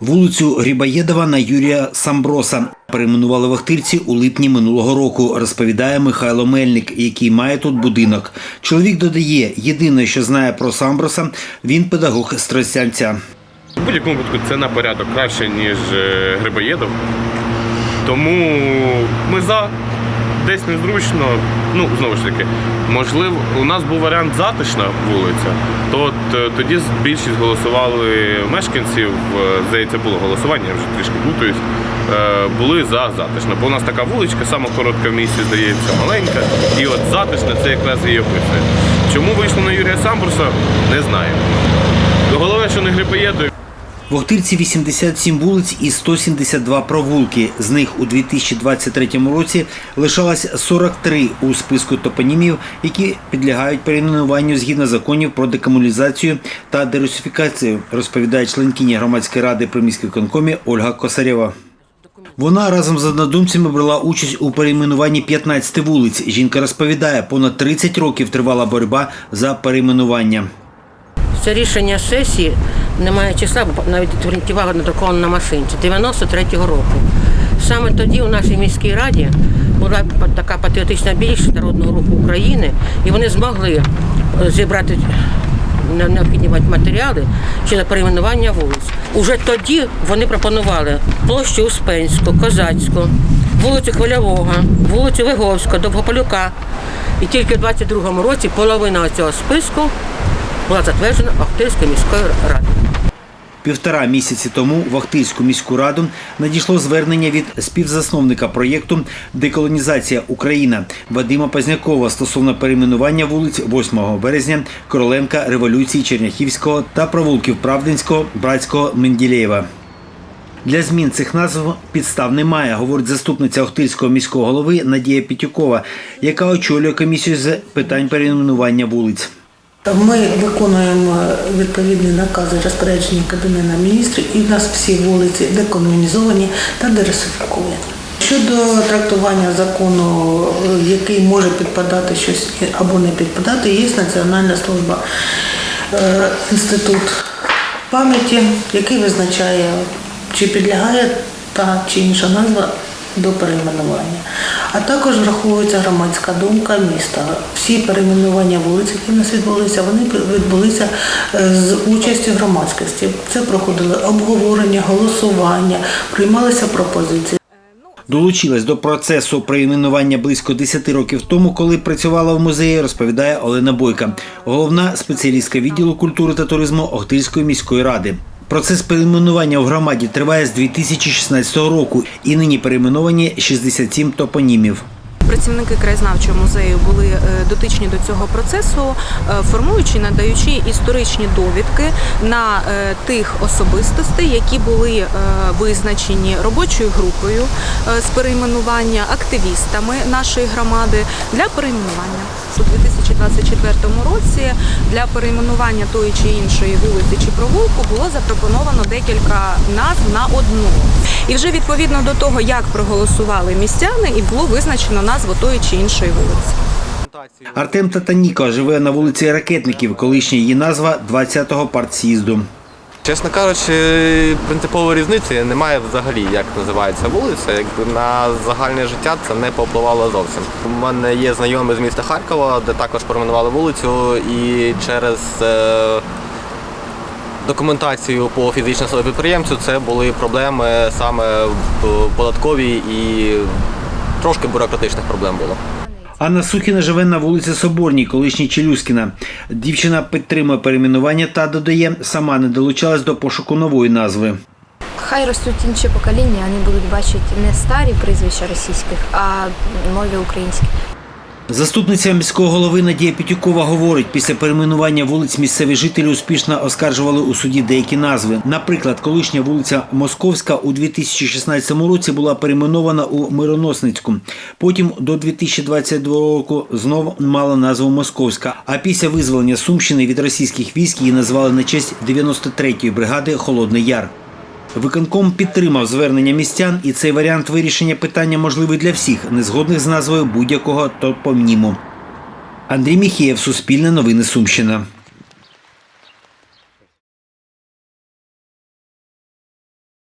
Вулицю Грібаєдова на Юрія Самброса перейменували вахтирці у липні минулого року, розповідає Михайло Мельник, який має тут будинок. Чоловік додає, єдине, що знає про Самброса, він педагог з Тростянця. В будь-якому випадку це на порядок краще, ніж е, Грибоєдов. Тому ми за. Десь незручно, ну знову ж таки, можливо, у нас був варіант затишна вулиця, то от е, тоді більшість голосували мешканців, е, здається, було голосування, я вже трішки плутаюсь, е, були за затишно. Бо у нас така вуличка, сама коротка в місті, здається, маленька. І от затишна це якраз її описує. Чому вийшло на Юрія Самбруса, не знаю. Головне, що не Грибоєдов. В Охтирці 87 вулиць і 172 провулки. З них у 2023 році лишалось 43 у списку топонімів, які підлягають перейменуванню згідно законів про декомунізацію та дерусифікацію, розповідає членкиня громадської ради при міськвиконкомі Ольга Косарєва. Вона разом з однодумцями брала участь у перейменуванні 15 вулиць. Жінка розповідає, понад 30 років тривала боротьба за перейменування. Це рішення сесії немає числа, бо навіть орієнтували надруковано на машинці 93-го року. Саме тоді у нашій міській раді була така патріотична більшість народного руху України, і вони змогли е, зібрати необхідні матеріали щодо перейменування вулиць. Уже тоді вони пропонували площу Успенську, Козацьку, вулицю Хвильового, вулицю Виговського, Довгополюка. І тільки в 22-му році половина цього списку була затверджена Охтирською міською радою. Півтора місяці тому в Охтирську міську раду надійшло звернення від співзасновника проєкту Деколонізація Україна Вадима Пазнякова стосовно перейменування вулиць 8 березня, Короленка, Революції, Черняхівського та провулків Правдинського, Братського, Менділеєва. Для змін цих назв підстав немає, говорить заступниця Охтирського міського голови Надія Пітюкова, яка очолює комісію з питань перейменування вулиць. Ми виконуємо відповідні накази розпорядження Кабінету міністрів і в нас всі вулиці декомунізовані та дерусифіковані. Щодо трактування закону, який може підпадати щось або не підпадати, є Національна служба е, інститут пам'яті, який визначає, чи підлягає та чи інша назва до перейменування. А також враховується громадська думка міста. Всі перейменування вулиць, які нас відбулися, вони відбулися е, з участю громадськості. Це проходили обговорення, голосування, приймалися пропозиції. Долучилась до процесу перейменування близько 10 років тому, коли працювала в музеї, розповідає Олена Бойка, головна спеціалістка відділу культури та туризму Охтирської міської ради. Процес перейменування в громаді триває з 2016 року і нині перейменовані 67 топонімів. Працівники краєзнавчого музею були е, дотичні до цього процесу, е, формуючи, надаючи історичні довідки на е, тих особистостей, які були визначені робочою групою з перейменування активістами нашої громади для перейменування. У 2024 році для перейменування тої чи іншої вулиці чи провулку було запропоновано декілька назв на одну. І вже відповідно до того, як проголосували містяни, і було визначено назву тої чи іншої вулиці. Артем Татаніко живе на вулиці Ракетників, колишня її назва 20-го партс'їзду. Чесно кажучи, принципової різниці немає взагалі, як називається вулиця. Якби на загальне життя це не попливало зовсім. У мене є знайомі з міста Харкова, де також перейменували вулицю, і через е, документацію по фізичній особі підприємцю це були проблеми саме в податковій і трошки бюрократичних проблем було. Анна Сухіна живе на вулиці Соборній, колишній Челюскіна. Дівчина підтримує перейменування та додає, сама не долучалась до пошуку нової назви. Хай ростуть інші покоління, вони будуть бачити не старі прізвища російських, а нові українські. Заступниця міського голови Надія Пітюкова говорить, після перейменування вулиць місцеві жителі успішно оскаржували у суді деякі назви. Наприклад, колишня вулиця Московська у 2016 році була перейменована у Мироносницьку. Потім до 2022 року знову мала назву Московська. А після визволення Сумщини від російських військ її назвали на честь 93-ї бригади Холодний Яр. Виконком підтримав звернення містян, і цей варіант вирішення питання можливий для всіх, незгодних з назвою будь-якого топоніму. Андрій Міхєєв, Суспільне новини Сумщина.